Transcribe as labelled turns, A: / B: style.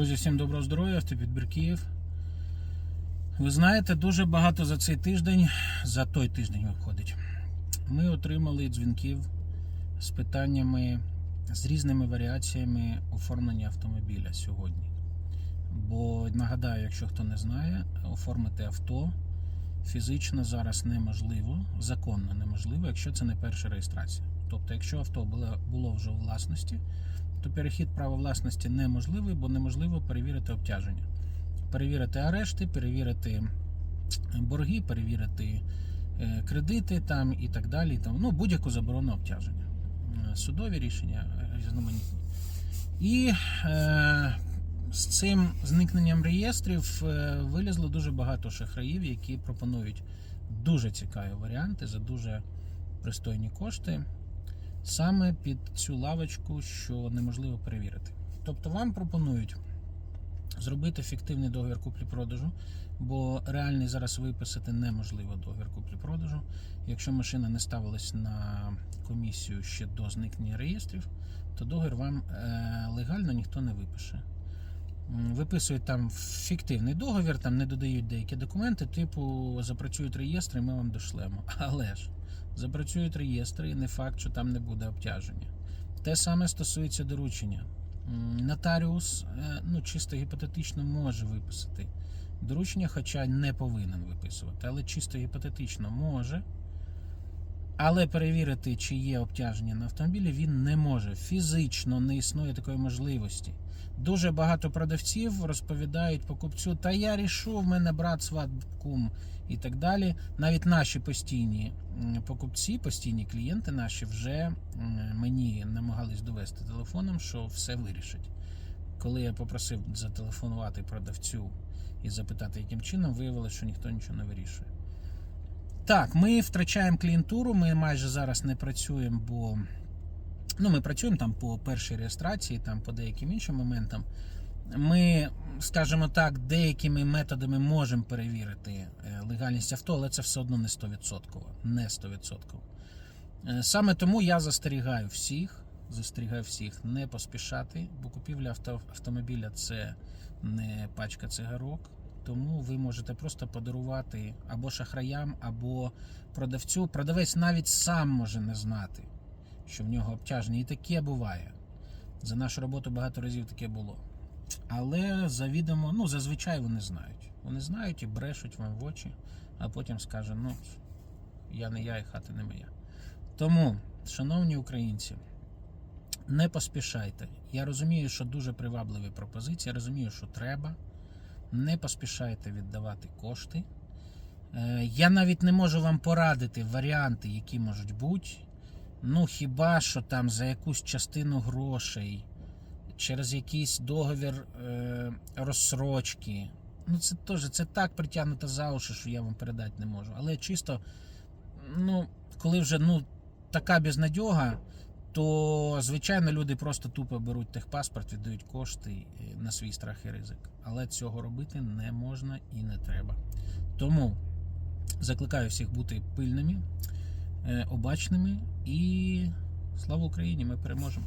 A: Друзі, всім доброго здоров'я, автопідбір Київ. Ви знаєте, дуже багато за цей тиждень, за той тиждень виходить. Ми отримали дзвінків з питаннями, з різними варіаціями оформлення автомобіля сьогодні. Бо нагадаю, якщо хто не знає, оформити авто фізично зараз неможливо, законно неможливо, якщо це не перша реєстрація. Тобто, якщо авто було, було вже у власності, то перехід права власності неможливий, бо неможливо перевірити обтяження. Перевірити арешти, перевірити борги, перевірити е, кредити там і так далі. Там, ну, будь-яку заборону обтяження. Е, Судові рішення е, різноманітні. І е, з цим зникненням реєстрів е, вилізло дуже багато шахраїв, які пропонують дуже цікаві варіанти за дуже пристойні кошти саме під цю лавочку, що неможливо перевірити. Тобто вам пропонують зробити фіктивний договір куплі-продажу, бо реальний зараз виписати неможливо договір куплі-продажу. Якщо машина не ставилась на комісію ще до зникнення реєстрів, то договір вам е, легально ніхто не випише. Виписують там фіктивний договір, там не додають деякі документи, типу запрацюють реєстри, ми вам дошлемо. Але ж запрацюють реєстри, і не факт, що там не буде обтяження. Те саме стосується доручення. Нотаріус, е, ну чисто гіпотетично, може виписати доручення, хоча не повинен виписувати, але чисто гіпотетично може. Але перевірити, чи є обтяження на автомобілі, він не може. Фізично не існує такої можливості. Дуже багато продавців розповідають покупцю, та я рішу, в мене брат, сват, кум і так далі. Навіть наші постійні покупці, постійні клієнти наші вже мені намагались довести телефоном, що все вирішить. Коли я попросив зателефонувати продавцю і запитати, яким чином, виявилося, що ніхто нічого не вирішує. Так, ми втрачаємо клієнтуру, ми майже зараз не працюємо, бо ну, ми працюємо там по першій реєстрації, там по деяким іншим моментам. Ми, скажімо так, деякими методами можемо перевірити е, легальність авто, але це все одно не 100%. Не 100%. Е, Саме тому я застерігаю всіх, застерігаю всіх не поспішати, бо купівля авто, автомобіля це не пачка цигарок. Тому ви можете просто подарувати або шахраям, або продавцю. Продавець навіть сам може не знати, що в нього обтяження. І таке буває. За нашу роботу багато разів таке було. Але завідомо, ну зазвичай вони знають. Вони знають і брешуть вам в очі, а потім скаже, ну, я не я і хата не моя. Тому, шановні українці, не поспішайте. Я розумію, що дуже привабливі пропозиції, розумію, що треба. Не поспішайте віддавати кошти. Е, Я навіть не можу вам порадити варіанти, які можуть бути. Ну, хіба що там за якусь частину грошей, через якийсь договір е, розсрочки. Ну, це теж це так притягнуто за уші, що я вам передати не можу. Але чисто, ну, коли вже ну, така безнадьога, то звичайно люди просто тупо беруть техпаспорт, віддають кошти е, на свій страх і ризик. Але цього робити не можна і не треба. Тому закликаю всіх бути пильними, е, обачними і слава Україні! Ми переможемо!